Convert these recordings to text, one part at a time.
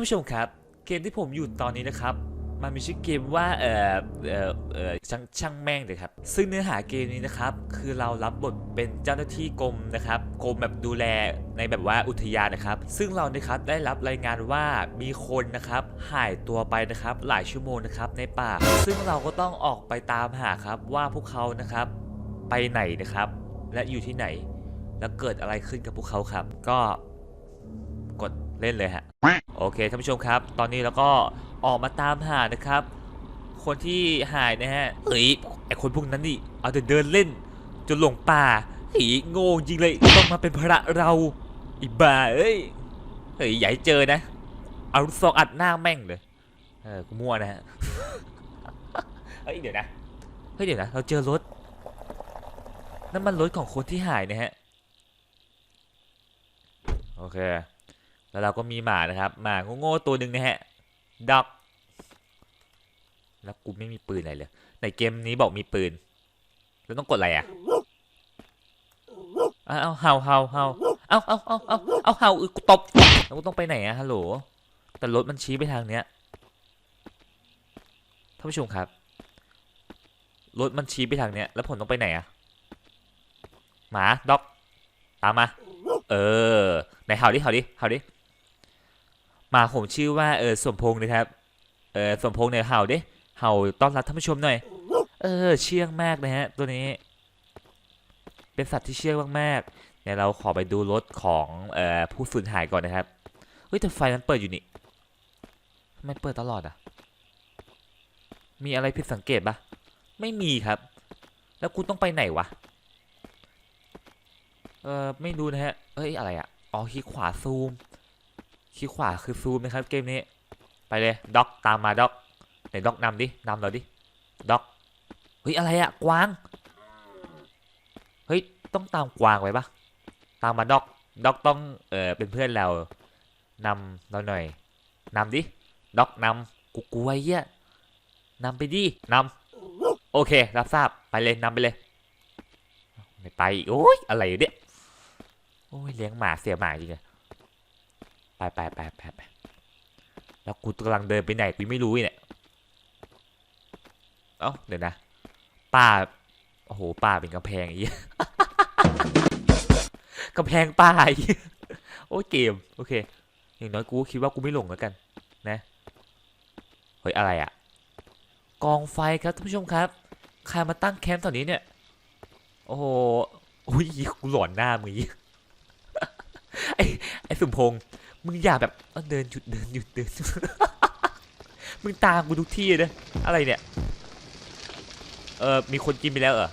านผู้ชมครับ เกมที่ผมอยู่ตอนนี้นะครับ มันมีชื่อเกมว่าเออเออเออช่างช่างแม่งเลยครับ ซึ่งเนื้อหาเกมนี้นะครับ คือเรารับบทเป็นเจ้าหน้าที่กรมนะครับกรมแบบดูแลในแบบว่าอุทยานนะครับ ซึ่งเรานะครับได้รับรายงานว่ามีคนนะครับหายตัวไปนะครับ หลายชั่วโมงนะครับในป่า ซึ่งเราก็ต้องออกไปตามหาครับว่าพวกเขานะครับไปไหนนะครับ และอยู่ที่ไหน แล้วเกิดอะไรขึ้นกับพวกเขาครับ ก็กด เล่นเลยฮะ โอเคท่านผู้ชมครับ ตอนนี้เราก็ออกมาตามหานะครับ คนที่หายนะฮะเฮ้ยไอคนพวกนั้นนี่เอาแต่เดินเล่น จนหลงป่าเฮ้ยโง่จริงเลยต้องมาเป็นพระเราอีบ้าเอ้ยเฮ้ยอย่าให้เจอนะ เอาลูกซองอัดหน้าแม่งเลยเออกูมั่วนะฮะเฮ้ยเดี๋ยวนะเฮ้ยเดี๋ยวนะเราเจอรถนั่นมันรถของคนที่หายนะฮะโอเค แล้วเราก็มีหมานะครับหมาโง่ๆตัวหนึ่งนะฮะด็อกแล้วกูไม่มีปืนอะไรเลยในเกมนี้บอกมีปืน แล้วต้องกดอะไรอะเอาเอาเห่าเห่าเห่าเอาเอาเอาเอาเอาเห่าอึกูตบแล้วกูต้องไปไหนอะฮัลโหลแต่รถมันชี้ไปทางเนี้ยท่านผู้ชมครับรถมันชี้ไปทางเนี้ยแล้วผมต้องไปไหนอะหมาด็อกตามมา เออไหนเห่าดิเห่าดิเห่าดิ หมาผมชื่อว่าเออสมพงษ์นะครับ เออสมพงษ์เนี่ยเห่าดิเห่าต้อนรับท่านผู้ชมหน่อย เออ เชื่องมากนะฮะ ตัวนี้ เป็นสัตว์ที่เชื่องมากๆเดี๋ยเราขอไปดูรถของเอ่อผู้สูญหายก่อนนะครับเฮ้ยแต่ไฟมันเปิดอยู่นี่ทำไมเปิดตลอดอะ มีอะไรผิดสังเกตปะไม่มีครับ แล้วกูต้องไปไหนวะ เออไม่รู้นะฮะเอ้ยอะไรอะ อ๋อคลิกขวาซูม คลิกขวาคือซูมนะครับเกมนี้ ไปเลยด็อกตามมาด็อกไหนด็อกนำดินำเราดิด็อกเฮ้ยอะไรอะกวางเฮ้ยต้องตามกวางไว้ปะตามมาด็อกด็อกต้องเออเป็นเพื่อนเรานำเราหน่อยนำดิด็อกนำกูกลัวไอ้เหี้ยนำไปดินำโอเครับทราบไปเลยนำไปเลยไม่ไปโอ้ยอะไรอยู่เนี่ยโอ้ยเลี้ยงหมาเสียหมาจริงเลย ไปไปไปไปไปแล้วกูกำลังเดินไปไหนกูไม่รู้เนี่ยเอ้าเดี๋ยวนะป่าโอ้โหป่าเป็นกำแพงอย่างงี้กำแพงป่าอีกโอ้เกมโอเคอย่างน้อยกูคิดว่ากูไม่หลงแล้วกัน นะเฮ้ยอะไรอะกองไฟครับท่านผู้ชมครับใครมาตั้งแคมป์ตอนนี้เนี่ยโอ้โหอุ้ยกูหลอนหน้ามึงไอ้ไอ้สมพงษ์ มึงอย่าแบบเอ้าเดินหยุดเดินหยุดเดินมึงตามกูทุกที่เลยอะไรเนี่ยเออมีคนกินไปแล้วเหรอ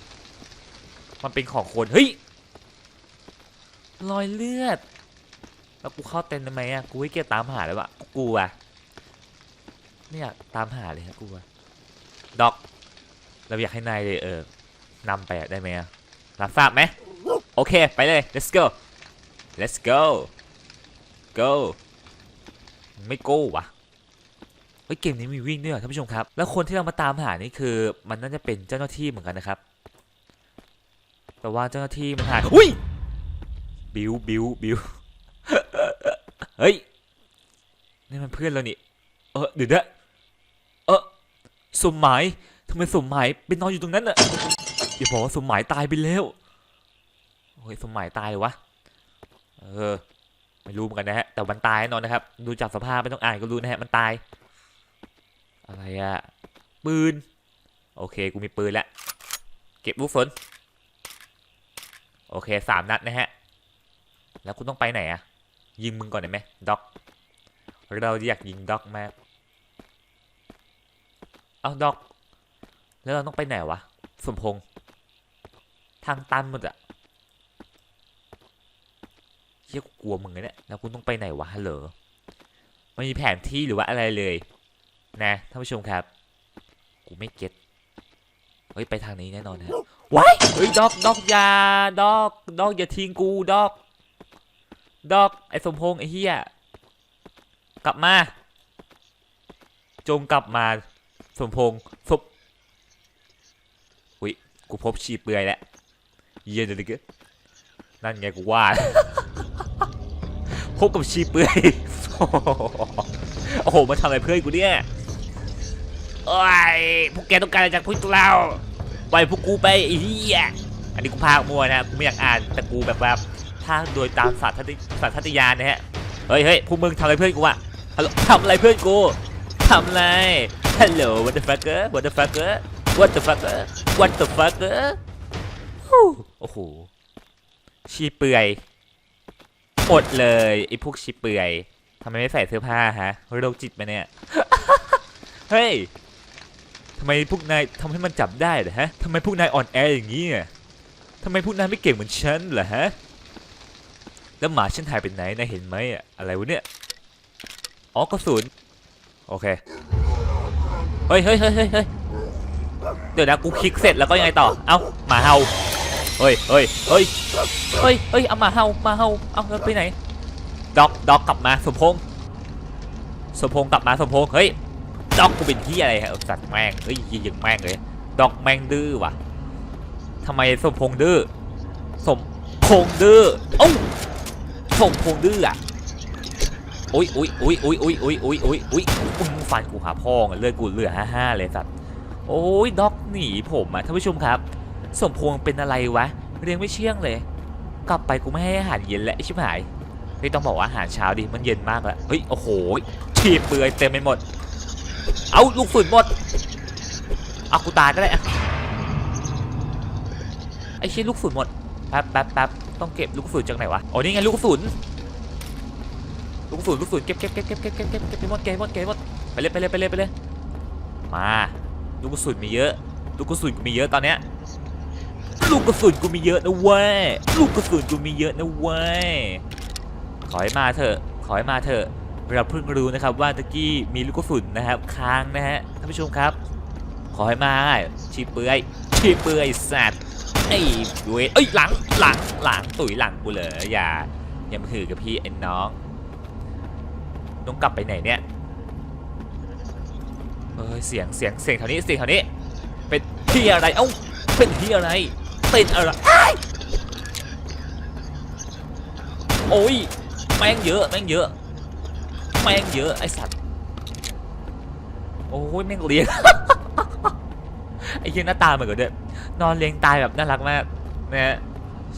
มันเป็นของคนเฮ้ยรอยเลือดแล้วกูเข้าเต็นท์ทำไมอะกูให้เกียรตามหาแล้วะกูกลัวไม่อยากตามหาเลยครับกูอะด็อก เราอยากให้นายเลยเออนำไปอะได้ไหมอะรับทราบไหมโอเค ไปเลย let's go let's go go ไม่ go วะเฮ้ยเกมนี้มีวิ่งด้วยเหรอท่านผู้ชมครับ แล้วคนที่เรามาตามหานี่คือ มันน่าจะเป็นเจ้าหน้าที่เหมือนกันนะครับ แต่ว่าเจ้าหน้าที่มันหายอุ้ยบิวบิวบิวเฮ้ยนี่มันเพื่อนเรานี่เออเดี๋ยวนะเออสมหมายทำไมสมหมายเป็นนอนอยู่ตรงนั้นน่ะอย่าบอกว่าสมหมายตายไปแล้วโอ้ยสมหมายตายเลยวะเออ ไม่รู้เหมือนกันนะฮะ แต่มันตายแน่นอนนะครับ ดูจากสภาพไม่ต้องอ่านก็รู้นะฮะ มันตาย อะไรอะปืน โอเค กูมีปืนแล้ว เก็บลูกฝนโอเคสามนัดนะฮะ แล้วกูต้องไปไหนอะยิงมึงก่อนได้ไหมด็อก เราอยากยิงด็อกมาก เอาด็อก แล้วเราต้องไปไหนวะ สมพงษ์ทางตันหมดอะ เฮียกูกลัวมึงนะเนี่ยแล้วกูต้องไปไหนวะฮัลโหลไม่มีแผนที่หรือว่าอะไรเลย นะท่านผู้ชมครับ กูไม่เก็ตเฮ้ยไปทางนี้แน่นอนฮะว้ายเฮ้ยด็อกด็อกอย่าด็อกด็อกอย่าทิ้งกูด็อกด็อกไอ้สมพงษ์ไอ้เฮียกลับมา จงกลับมาสมพงษ์ศพอุ้ยกูพบชีเปลือยแล้วเยี่ยนเลยกนั่นไงกูว่า พบกับชีเปลือยโอ้โหมาทำอะไรเพื่อนกูเนี่ยโอ้ยพวกแกต้องการอะไรจากพวกเราปล่อยพวกกูไปไอ้เหี้ยอันนี้กูพากมัวนะกูไม่อยากอ่านแต่กูแบบว่าพากโดยตามสัตว์สัตว์ทัตยานนะฮะเฮ้ยเฮ้ยพวกมึงทำอะไรเพื่อนกูอะฮัลโหลทำอะไรเพื่อนกูทำอะไรฮัลโหล what the fucker what the fucker what the fucker what the fucker โอ้โหชีเปื่อย อดเลยไอ้พวกชีเปื่อยทำไมไม่ใส่เสื้อผ้าฮะโรคจิตมาเนี่ย เฮ้ยทำไมพวกนายทำให้มันจับได้เหรอฮะทำไมพวกนายอ่อนแออย่างนี้อะทำไมพวกนายไม่เก่งเหมือนฉันเหรอฮะ แล้วหมาฉันหายไปไหนนายเห็นไหมอะอะไรวะเนี่ย อ๋อกระสุน โอเค เฮ้ยเฮ้ยเฮ้ยเฮ้ยเฮ้ยเดี๋ยวนะกูคลิกเสร็จแล้วก็ยังไงต่อ เอ้าหมาเห่า เฮ้ยเฮ้ยเฮ้ยเฮ้ยเฮ้ยเอาหมาเห่าหมาเห่าเอาแล้วไปไหนด็อกด็อกกลับมาสมพงษ์สมพงษ์กลับมาสมพงษ์เฮ้ยด็อกกูเป็นที่อะไรฮะสัตว์แม่งเฮ้ยยิงแม่งเลยด็อกแม่งดื้อว่ะทำไมสมพงษ์ดื้อสมพงษ์ดื้อเอ้าสมพงษ์ดื้ออะอุ้ยอุ้ยอุ้ยอุ้ยอุ้ยอุ้ยอุ้ยอุ้ยอุ้ยอุ้ยฟันกูหาพ่อเงเลือดกูเหลือห้าห้าเลยสัตว์โอ้ยด็อกหนีผมอะท่านผู้ชมครับ สมพงษ์เป็นอะไรวะ เรียงไม่เชี่ยงเลย กลับไปกูไม่ให้อาหารเย็นแล้วไอ้ชิบหายเฮ้ยต้องบอกว่าอาหารเช้าดิมันเย็นมากแล้วเฮ้ยโอ้โหฉีบเปลือยเต็มไปหมด เอาลูกฝุ่นหมดเอากูตายก็ได้ไอ้เชี่ยลูกฝุ่นหมดแป๊บแป๊บแป๊บต้องเก็บลูกฝุ่นจากไหนวะโอ๋อนี่ไงลูกฝุ่นลูกฝุ่นลูกฝุ่นเก็บเก็บเก็บเก็บเก็บเก็บเก็บเก็บหมดเก็บหมดเก็บหมดไปเลยไปเลยไปเลยไปเลยมาลูกกระสุนมีเยอะ ลูกกระสุนมีเยอะตอนเนี้ย ลูกกระสุนกูมีเยอะนะเว้ย ลูกกระสุนกูมีเยอะนะเว้ย ขอให้มาเถอะ ขอให้มาเถอะ เราเพิ่งรู้นะครับว่าตะกี้มีลูกกระสุนนะครับค้างนะฮะท่านผู้ชมครับ ขอให้มาชีเปื่อยชีเปื่อยสัตว์ไอ้เวยเอ้ยหลังหลังหลังตุ๋ยหลังกูเลยอย่าอย่ามาถือกับพี่ไอ้น้องต้องกลับไปไหนเนี่ยเอ้ยเสียงเสียงเสียงแถวนี้เสียงแถวนี้เป็นที่อะไรเอ้าเป็นที่อะไร เป็นอะไรโอ้ยแม่งเยอะแม่งเยอะแม่งเยอะไอสัตว์โอ้ยแม่งเลี้ยงไอ้เหี้ยหน้าตาเหมือนกันด้วยนอนเลี้ยงตายแบบน่ารักมากนะฮะ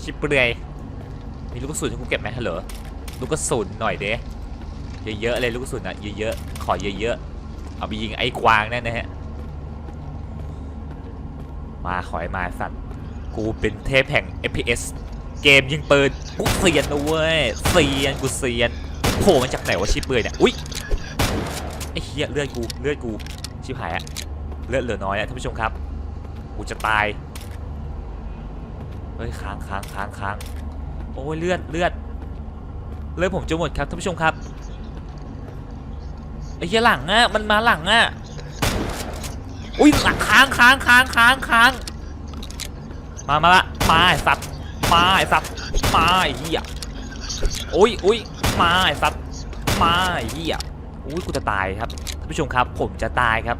ชิบเปลือยมีลูกกระสุนให้กูเก็บไหมฮัลโหลลูกกระสุนหน่อยเด้เยอะๆเลยลูกกระสุนอะเยอะๆขอเยอะๆเอาไปยิงไอ้กวางนั่นนะฮะมาขอให้มาสัตว์ กูเป็นเทพแห่ง FPS เกมยิงปืนกูเซียนนะเว้ยเซียนกูเซียนโผล่มาจากไหนวะชิบเปื่อยเนี่ยอุ้ยไอ้เหี้ยเลือดกูเลือดกูชิบหายอะเลือดเหลือน้อยอะท่านผู้ชมครับกูจะตายเฮ้ยค้างค้างค้างค้างโอ้ยเลือดเลือดเลือดผมจะหมดครับท่านผู้ชมครับไอ้เหี้ยหลังอะมันมาหลังอะอุ้ยหลังค้างค้างค้างค้างค้าง มามาละมาไอ้สัตว์มาไอ้สัตว์มาไอ้เหี้ยโอ้ยอุ้ยมาไอ้สัตว์มาไอ้เหี้ยอุ้ยกูจะตายครับท่านผู้ชมครับ ผมจะตายครับ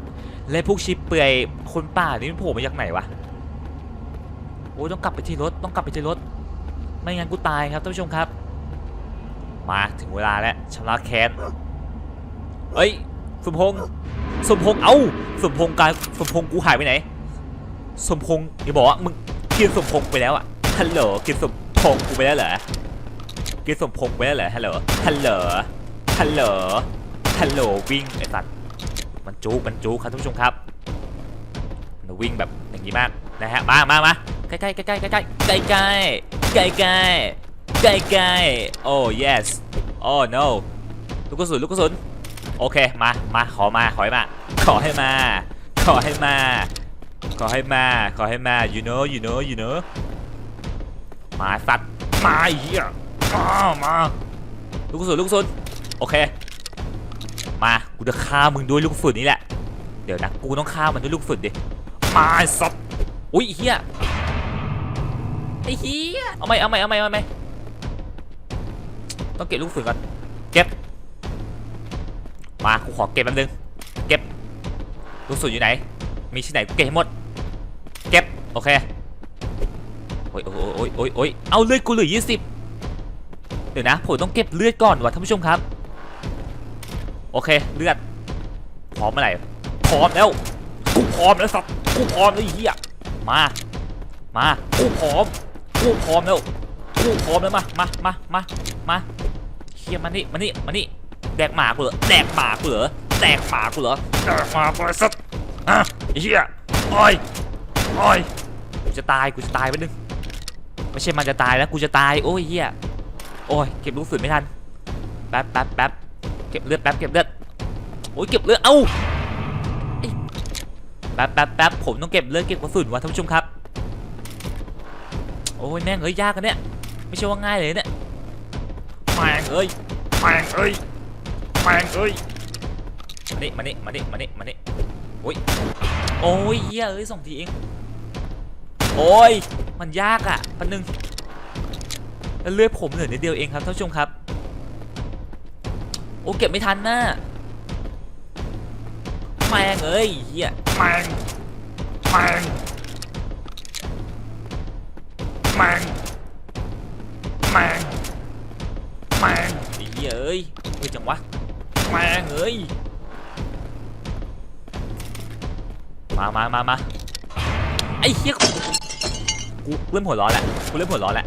และพวกชิปเปื่อยคนป่านี่มันโผล่มาจากไหนวะโอ้ยต้องกลับไปที่รถต้องกลับไปที่รถ ไม่งั้นกูตายครับท่านผู้ชมครับ มาถึงเวลาแล้วชำระแค้นเอ้ยสมพงษ์สมพงษ์เอ้าสมพงษ์การสมพงษ์กูหายไปไหนสมพงษ์อย่าบอกว่ามึง กินสมพงษ์ไปแล้วอะฮัลโหลกินสมพงษ์กูไปแล้วเหรอกินสมพงษ์ไปแล้วเหรอฮัลโหลฮัลโหลฮัลโหลฮัลโหลวิ่งไอ้สัตว์มันจู๊กมันจู๊กครับท่านผู้ชมครับมันวิ่งแบบอย่างนี้มากนะฮะมามามาใกล้ใกล้ใกล้ใกล้ใกล้ใกล้ใกล้ใกล้ใกล้ใกล้ใกล้ใกล้โอ้ yes โอ้ no ลูกกระสุนลูกกระสุนโอเคมามาขอมาขอให้มา ขอให้มา ขอให้มา ขอให้มา ขอให้มา you know you know you know มาสัตว์ มาอ้เหี้ยมามาลูกกระสุนลูกกระสุนโอเค มา กูจะฆ่ามึงด้วยลูกสุนนี่แหละ เดี๋ยวนะ กูต้องฆ่ามันด้วยลูกสุนดิ มาสัตว์ อุ้ยเฮียไอ้เฮียเอาไหมเอาไหมเอาไหมเอาไหมต้องเก็บลูกสุนก่อน เก็บ มา กูขอเก็บแป๊บนึง เก็บ ลูกสุนอยู่ไหน มีที่ไหนกูเก็บให้หมด เก็บ โอเค โอ้ยโอ้ยโอ้ยโอ้ยโอ้ยเอาเลือดกูเหลือยี่สิบเดี๋ยวนะ ผมต้องเก็บเลือดก่อนวะท่านผู้ชมครับ โอเค เลือด พร้อมเมื่อไหร่พร้อมแล้ว กูพร้อมแล้วสัตว์กูพร้อมแล้วไอ้เหี้ยมา มา กูพร้อม กูพร้อมแล้ว กูพร้อมแล้วมา มา มา มา มาเฮียมานี่ มานี่ มานี่ แดกหมากูเหรอแดกหมากูเหรอแดกหมากูเหรอแดกหมากูเหรอสัตว์อะ ไอ้เฮียโอ้ยโอ้ยกูจะตายกูจะตายไปนึงไม่ใช่มันจะตายแล้วกูจะตายโอ้ยเฮียโอ้ยเก็บลูกฝืนไม่ทันแป๊บแป๊บแป๊บเก็บเลือดแป๊บเก็บเลือดโอ้ยเก็บเลือดเอ้าไอ้แป๊บแป๊บแป๊บผมต้องเก็บเลือดเก็บกระสุนวะท่านผู้ชมครับโอ้ยแม่งเอ้ยยากกันเนี่ยไม่ใช่ว่าง่ายเลยเนี่ยแม่งเอ้ยแม่งเอ้ยแม่งเอ้ยมานี่มานี่มานี่มานี่มานี่ โอ้ยโอ้ยเหี้ยเอ้ยสองทีเองโอ้ยมันยากอะปันนึงแล้วเลือดผมเหลือนิดเดียวเองครับท่านผู้ชมครับ โอ้เก็บไม่ทันน่ะแมงเอ้ยเหี้ยแมงแมงแมงแมงแมงเหี้ยเอ้ยเฮ้ยจังวะแมงเอ้ย มามามามาไอ้เหี้ยกูเริ่มหัวร้อนแล้วกูเริ่มหัวร้อนแล้ว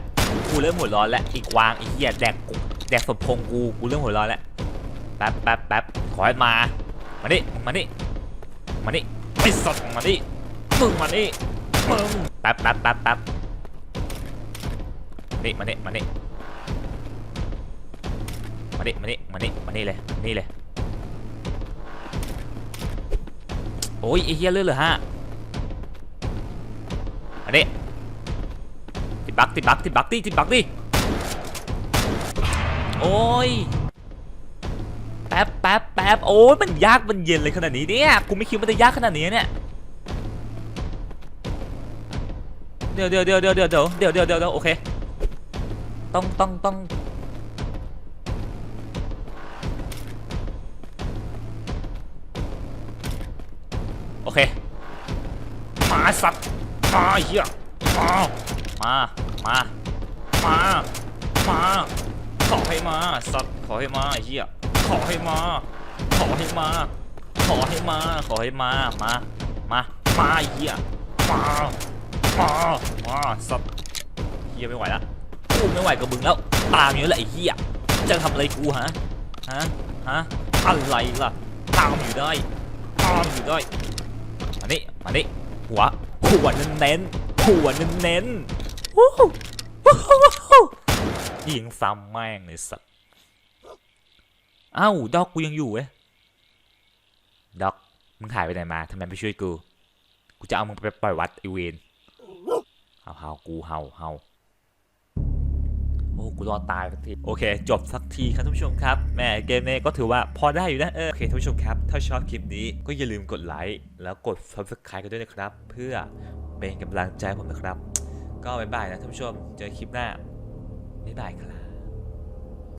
กูเริ่มหัวร้อนแล้วอีกวางไอ้เหี้ยแดกกูแดกสมพงกูกูเริ่มหัวร้อนแล้วแป๊บแป๊บแป๊บขอให้มามานี่มึงมานี่มานี่ไอ้สัตว์มานี่มึงมานี่มึงแป๊บแป๊บแป๊บแป๊บนี่มานี่มานี่มานี่มานี่มานี่มานี่เลยนี่เลย โอ้ยไอ้เหี้ยเลือดเหลือฮะมานี่ติดบักติดบักติดบักดิติดบักดิโอ้ยแป๊บแป๊บแป๊บโอ้ยมันยากมันเย็นเลยขนาดนี้เนี่ยกูไม่คิดมันจะยากขนาดนี้เนี่ยเดี๋ยวเดี๋ยวเดี๋ยวเดี๋ยวเดี๋ยวเดี๋ยวเดี๋ยวเดี๋ยวโอเคต้องต้องต้อง เคมาสัตว์มาเหี้ยมามามามามาขอให้มาสัตว์ขอให้มาเหี้ยขอให้มาขอให้มาขอให้มาขอให้มามามามาเหี้ยมามามาสัตว์เหี้ยไม่ไหวละกูไม่ไหวกับมึงแล้วตามอยู่แล้วแหละไอ้เหี้ยจะทำอะไรกูฮะฮะฮะอะไรล่ะตามอยู่ได้ตามอยู่ได้ นี่มานี่หัวหัวเน้นเน้นๆหัวเน้นเน้นๆวู้ฮู้วู้ฮู้วู้ฮู้ยิงซ้ำแม่งเลยสัสเอ้าดอกกูยังอยู่เว้ยดอกมึงหายไปไหนมาทำไมไม่ช่วยกู กูจะเอามึงไปปล่อยวัดไอเวนเฮาเฮากูเฮาเฮาโอ้กูรอดตายสักทีโอเค จบสักทีครับท่านผู้ชมครับแหม่เกมนี้ก็ถือว่าพอได้อยู่นะเออโอเคท่านผู้ชมครับ ถ้าชอบคลิปนี้ก็อย่าลืมกดไลค์แล้วกด subscribe กันด้วยนะครับ เพื่อเป็นกำลังใจให้ผมนะครับ ก็บ๊ายบายนะท่านผู้ชมเจอคลิปหน้าบ๊ายบายครับ